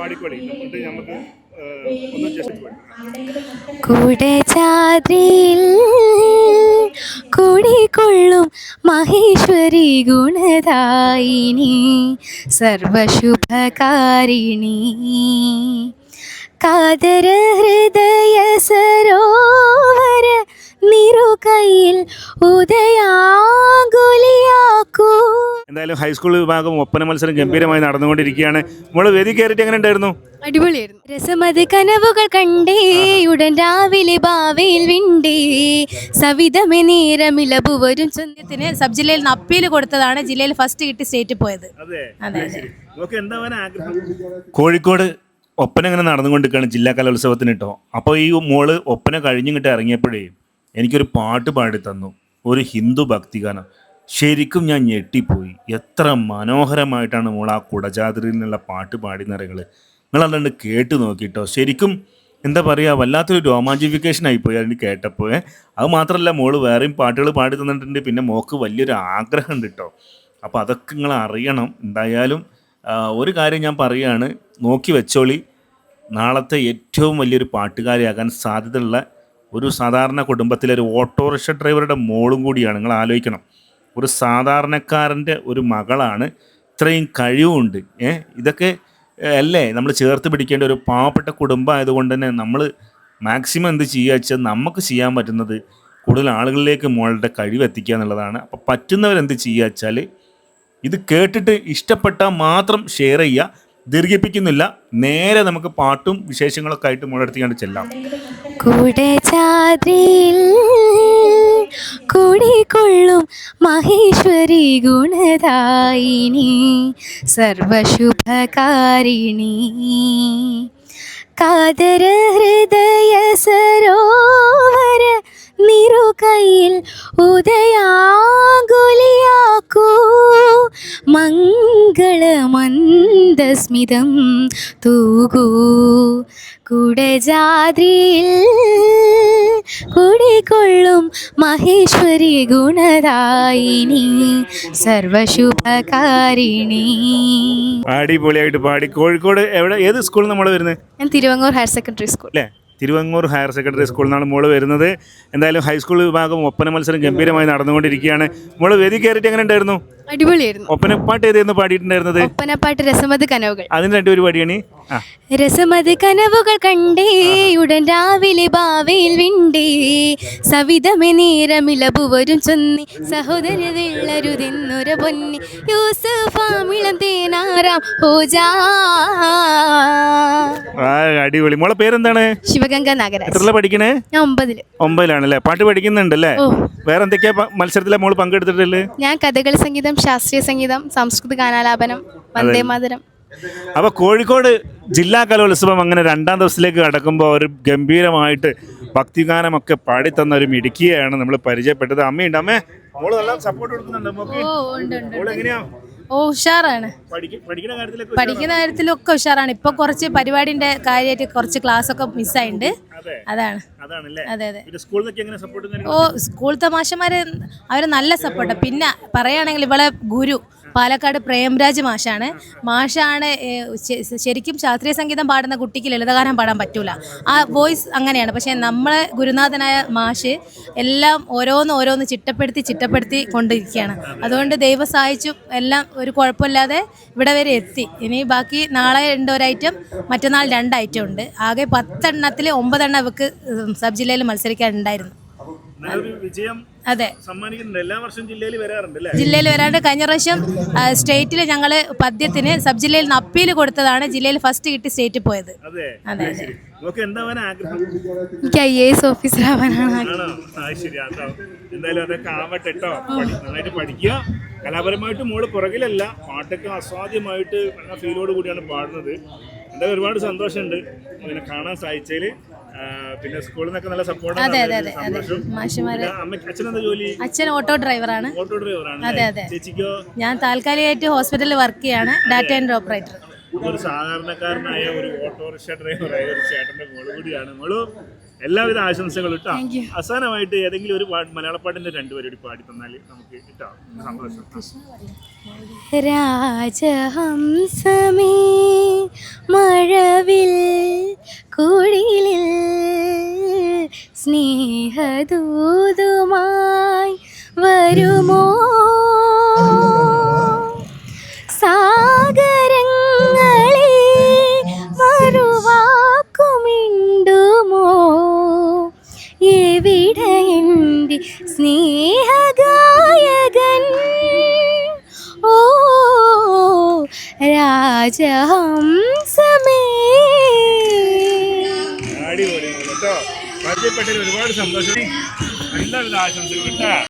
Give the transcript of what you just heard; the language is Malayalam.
പാടിക്കോളി. നമുക്ക് കുടചാദ്രിയിൽ കുടികൊള്ളും മഹേശ്വരി ഗുണദായിനി സർവശുഭകാരിണി. കാതര ഹൃദയ സരോവര നിറുകയിൽ ഉദയാകുലിയാക്കൂ എന്തായാലും ഹൈസ്കൂൾ വിഭാഗം ഒപ്പന മത്സരം ഗംഭീരമായി നടന്നുകൊണ്ടിരിക്കുകയാണ്. മോൾ വേദി കയറിയിട്ട് എങ്ങനെ ഉണ്ടായിരുന്നു? അടിപൊളിയായിരുന്നു. രസമത് കനവുകൾ കണ്ടേ ഉടൻ രാവിലെ ഭാവയിൽ വിണ്ടേ. സവിതമേ നേരമിലബു വരും ചോദ്യത്തിന് സബ് ജില്ലയിൽ നിന്ന് അപ്പീൽ കൊടുത്തതാണ് ജില്ലയിൽ ഫസ്റ്റ് കിട്ടി സ്റ്റേറ്റ് പോയത്. അതെ കോഴിക്കോട് ഒപ്പന ഇങ്ങനെ നടന്നുകൊണ്ടിരിക്കുകയാണ് ജില്ലാ കലോത്സവത്തിന് കേട്ടോ അപ്പോൾ ഈ മോൾ ഒപ്പന കഴിഞ്ഞിങ്ങോട്ട് ഇറങ്ങിയപ്പോഴേ എനിക്കൊരു പാട്ട് പാടി തന്നു ഒരു ഹിന്ദു ഭക്തിഗാനം. ശരിക്കും ഞാൻ ഞെട്ടിപ്പോയി. എത്ര മനോഹരമായിട്ടാണ് മോൾ ആ കുടജാതിരിയിൽ നിന്നുള്ള പാട്ട് പാടി നിറകൾ നിങ്ങൾ അതുകൊണ്ട് കേട്ട് നോക്കിട്ടോ. ശരിക്കും എന്താ പറയുക വല്ലാത്തൊരു രോമാഞ്ചിഫിക്കേഷൻ ആയിപ്പോയി അതിന് കേട്ടപ്പോൾ അത് മാത്രമല്ല മോൾ വേറെയും പാട്ടുകൾ പാടി തന്നിട്ടുണ്ട്. പിന്നെ മോക്ക് വലിയൊരു ആഗ്രഹം ഉണ്ട് കേട്ടോ അപ്പോൾ അതൊക്കെ നിങ്ങൾ അറിയണം. എന്തായാലും ഒരു കാര്യം ഞാൻ പറയുകയാണ് നോക്കി വെച്ചോളി. നാളത്തെ ഏറ്റവും വലിയൊരു പാട്ടുകാരിയാകാൻ സാധ്യതയുള്ള ഒരു സാധാരണ കുടുംബത്തിലെ ഒരു ഓട്ടോറിക്ഷ ഡ്രൈവറുടെ മോളും കൂടിയാണ്. നിങ്ങൾ ആലോചിക്കണം. ഒരു സാധാരണക്കാരന്റെ ഒരു മകളാണ്. ഇത്രയും കഴിവുണ്ട്. ഏ ഇതൊക്കെ അല്ലേ? നമ്മൾ ചേർത്ത് പിടിക്കേണ്ട ഒരു പാവപ്പെട്ട കുടുംബം ആയതുകൊണ്ട് തന്നെ നമ്മൾ മാക്സിമം എന്ത് ചെയ്യുക വെച്ചാൽ നമുക്ക് ചെയ്യാൻ പറ്റുന്നത് കൂടുതൽ ആളുകളിലേക്ക് മോളുടെ കഴിവ് എത്തിക്കുക എന്നുള്ളതാണ്. അപ്പോൾ പറ്റുന്നവരെന്ത് ചെയ്യുക വെച്ചാൽ ഇത് കേട്ടിട്ട് ഇഷ്ടപ്പെട്ടാൽ മാത്രം ഷെയർ ചെയ്യുക. ദീർഘിപ്പിക്കുന്നില്ല. നേരെ നമുക്ക് പാട്ടും വിശേഷങ്ങളൊക്കെ ആയിട്ട് മുഴെടുത്തിക്കാണ്ട് ചെല്ലാം. കൂടെ കുടികൊള്ളും മഹേശ്വരി ഗുണദായിനി സർവശുഭകാരിണി. കാതര ഹൃദയ സരോവര നിറുകയിൽ ഉദയാകുലിയാക്കൂ. മംഗളമന്ദസ്മിതം തൂകൂ. കുടജാദ്രിയിൽ കുടികൊള്ളും മഹേശ്വരി ഗുണദായിനി സർവശുഭകാരിണി. അടിപൊളിയായിട്ട് പാടി. കോഴിക്കോട് എവിടെ? ഏത് സ്കൂളിൽ നമ്മൾ വരുന്നത് ഞാൻ തിരുവങ്ങൂർ ഹയർ സെക്കൻഡറി സ്കൂൾ. അല്ലേ? തിരുവങ്ങൂർ ഹയർ സെക്കൻഡറി സ്കൂളിൽ നിന്നാണ് മോൾ വരുന്നത്. എന്തായാലും ഹൈസ്കൂൾ വിഭാഗം ഒപ്പന മത്സരം ഗംഭീരമായി നടന്നുകൊണ്ടിരിക്കുകയാണ്. മോൾ വേദി കയറിയിട്ട് എങ്ങനെ ഉണ്ടായിരുന്നു? അടിപൊളിയായിരുന്നു. ഒപ്പനപ്പാട്ട് ഏതായിരുന്നു പാടിയിട്ടുണ്ടായിരുന്നത്? ഒപ്പനപ്പാട്ട് രസമത് കനവുകൾ. അതിന് രണ്ടുപേര് പാടിയാണ് ആ. രസമത് കനവുകൾ കണ്ടേ ഉടൻ രാവിലെ ഭാവയിൽ വിണ്ടേ. സവിതമേ നേരമിലബു വരും ചൊന്നി. സഹോദര വെള്ളരുതെന്നൊര പൊന്നി. യൂസഫാമിളം തേനാറാം ഹോജാ ആ അടിപൊളി. മോളെ പേരെന്താണ്? ശിവഗംഗ നാഗരാജ്. എത്രല്ല പഠിക്കണേ? ഞാൻ ഒമ്പതിൽ. ഒമ്പതിലാണല്ലേ? പാട്ട് പഠിക്കുന്നുണ്ടല്ലേ? വേറെ എന്തൊക്കെയാ പ- മത്സരത്തിലെ മോൾ പങ്കെടുത്തിട്ടുള്ളത്? ഞാൻ കഥകളി സംഗീതം ശാസ്ത്രീയ സംഗീതം സംസ്കൃത ഗാനാലാപനം വന്ദേ മാതരം. അപ്പൊ കോഴിക്കോട് ജില്ലാ കലോത്സവം അങ്ങനെ രണ്ടാം ദിവസത്തിലേക്ക് കടക്കുമ്പോൾ ഒരു ഗംഭീരമായിട്ട് ഭക്തിഗാനമൊക്കെ പാടിത്തന്ന ഒരു മിടുക്കിയാണ് നമ്മൾ പരിചയപ്പെട്ടത്. അമ്മയുണ്ട്. അമ്മേ മോൾ നല്ല സപ്പോർട്ട് കൊടുക്കുന്നുണ്ട്. മോക്ക്. മോൾ എങ്ങനെയാ? ഓ ഉഷാറാണ്. പഠിക്കുന്ന കാര്യത്തിലൊക്കെ ഉഷാറാണ്. ഇപ്പൊ കുറച്ച് പരിപാടിന്റെ കാര്യമായിട്ട് കുറച്ച് ക്ലാസ് ഒക്കെ മിസ്സായിട്ടുണ്ട് അതെ. അതാണ്. അതെ അതെ. ഓ സ്കൂൾ തമാശമാര് അവർ നല്ല സപ്പോർട്ട് പിന്നെ പറയുകയാണെങ്കിൽ ഇവളെ ഗുരു. പാലക്കാട് പ്രേംരാജ് മാഷാണ്. മാഷാണ് ശരിക്കും ശാസ്ത്രീയ സംഗീതം പാടുന്ന കുട്ടിക്ക് ലളിതഗാനം പാടാൻ പറ്റൂല. ആ വോയിസ് അങ്ങനെയാണ്. പക്ഷേ നമ്മളെ ഗുരുനാഥനായ മാഷ് എല്ലാം ഓരോന്ന് ഓരോന്ന് ചിട്ടപ്പെടുത്തി ചിട്ടപ്പെടുത്തി കൊണ്ടിരിക്കുകയാണ്. അതുകൊണ്ട് ദൈവം സഹായിച്ചും. എല്ലാം ഒരു കുഴപ്പമില്ലാതെ ഇവിടെ വരെ എത്തി. ഇനി ബാക്കി നാളെ ഉണ്ട് ഒരു ഐറ്റം മറ്റന്നാൾ രണ്ട് ഐറ്റം ഉണ്ട്. ആകെ പത്തെണ്ണത്തിൽ ഒമ്പതെണ്ണം ഇവക്ക് സബ് ജില്ലയിൽ മത്സരിക്കാനുണ്ടായിരുന്നു. വിജയം അതെ. സമ്മാനിക്കുന്നുണ്ട്. എല്ലാ വർഷവും ജില്ലയിൽ വരാറുണ്ട് ജില്ലയിൽ വരാണ്ട് കഴിഞ്ഞ പ്രാവശ്യം സ്റ്റേറ്റിൽ ഞങ്ങൾ പദ്യത്തിന് സബ് ജില്ലയിൽ നിന്ന് അപ്പീൽ കൊടുത്തതാണ് ജില്ലയിൽ ഫസ്റ്റ് കിട്ടി സ്റ്റേറ്റിൽ പോയത്. അതെ. അതെ. എനിക്ക് ഐ എ എസ് ഓഫീസർ ആവാനാണ് എന്തായാലും അതൊക്കെ ആവട്ടെ കേട്ടോ നന്നായിട്ട് പഠിക്കുക. കലാപരമായിട്ട് മോൾ പുറകിലല്ല. പാട്ടൊക്കെ അസാധ്യമായിട്ട് ഫീലോട് കൂടിയാണ് പാടുന്നത്. എന്തായാലും ഒരുപാട് സന്തോഷമുണ്ട്. പിന്നെ കാണാൻ സാധിച്ചതിൽ പിന്നെ സ്കൂളിൽ നിന്നൊക്കെ നല്ല സപ്പോർട്ട് അതെ അതെ അതെ അതെ. മാഷുമാര് അച്ഛൻ ഓട്ടോ ഡ്രൈവറാണ് ഓട്ടോ ഡ്രൈവറാണ് അതെ, അതെ. ചേച്ചിക്കോ? ഞാൻ താൽക്കാലികമായിട്ട് ഹോസ്പിറ്റലിൽ വർക്ക് ചെയ്യാണ്. ഡാറ്റ ആൻഡ് ഓപ്പറേറ്റർ ഒരു സാധാരണക്കാരനായ ഒരു ഓട്ടോറിക്ഷ ഡ്രൈവറായ ഒരു ചേട്ടന്റെ മോൾ കൂടിയാണ്. മോൾ എല്ലാവിധ ആശംസകളും ഇട്ടാ. അവസാനമായിട്ട് ഏതെങ്കിലും ഒരു പാട്ട് മലയാള പാട്ടിന്റെ രണ്ടുപേരും പാടി തന്നാൽ നമുക്ക് രാജഹംസമേ സന്തോഷം. രാജഹംസമേ ദൂതുമായി വരുമോ? സാഗരങ്ങളെ മറുവാക്കുമിണ്ടുമോ? എവിടെ എന്റെ സ്നേഹഗായകൻ? ഓ രാജഹംസമേ അടിപൊളി കേട്ടോ പരിചയപ്പെട്ടതിൽ ഒരുപാട് സന്തോഷം. നല്ല നല്ല ആശംസകൾ കേട്ടോ.